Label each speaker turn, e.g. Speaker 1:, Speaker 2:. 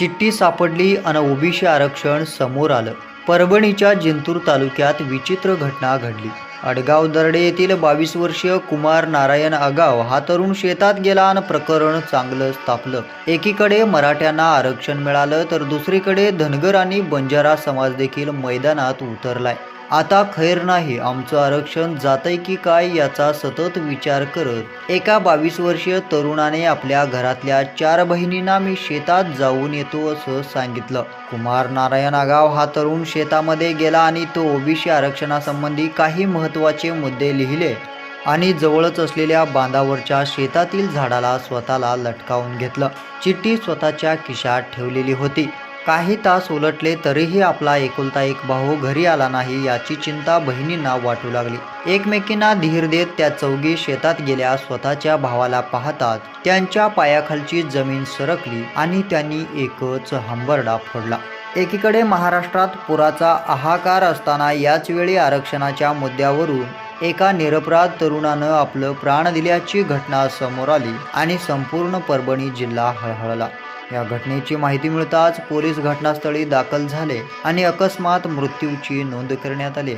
Speaker 1: चिठ्ठी सापडली अन ओबीसी आरक्षण समोर आलं. परभणीच्या जिंतूर तालुक्यात विचित्र घटना घडली. अडगाव दर्डे येथील बावीस वर्षीय कुमार नारायण आगाव हा तरुण शेतात गेला आणि प्रकरण चांगलंच तापलं एकीकडे मराठ्यांना आरक्षण मिळालं तर दुसरीकडे धनगर आणि बंजारा समाज देखील मैदानात उतरलाय. आता खैर नाही आमचं आरक्षण जातंय की काय याचा सतत विचार करत एका बावीस वर्षीय तरुणाने आपल्या घरातल्या चार बहिणींना मी शेतात जाऊन येतो असं सांगितलं. कुमार नारायण आगाव हा तरुण शेतामध्ये गेला आणि तो ओबीसी आरक्षणासंबंधी काही महत्त्वाचे मुद्दे लिहिले आणि जवळच असलेल्या बांधावरच्या शेतातील झाडाला स्वतःला लटकावून घेतलं. चिठ्ठी स्वतःच्या खिशात ठेवलेली होती. काही तास उलटले तरीही आपला एकुलता एक भाऊ घरी आला नाही याची चिंता बहिणींना वाटू लागली. एकमेकींना धीर देत त्या चौघी शेतात गेल्या स्वतःच्या भावाला पाहतात. त्यांच्या पायाखालची जमीन सरकली आणि त्यांनी एकच हंबरडा फोडला. एकीकडे महाराष्ट्रात पुराचा हाहाकार असताना याच वेळी आरक्षणाच्या मुद्द्यावरून एका निरपराध तरुणानं आपलं प्राण दिल्याची घटना समोर आली आणि संपूर्ण परभणी जिल्हा हळहळला. या घटनेची माहिती मिळताच पोलीस घटनास्थळी दाखल झाले आणि अकस्मात मृत्यूची नोंद करण्यात आली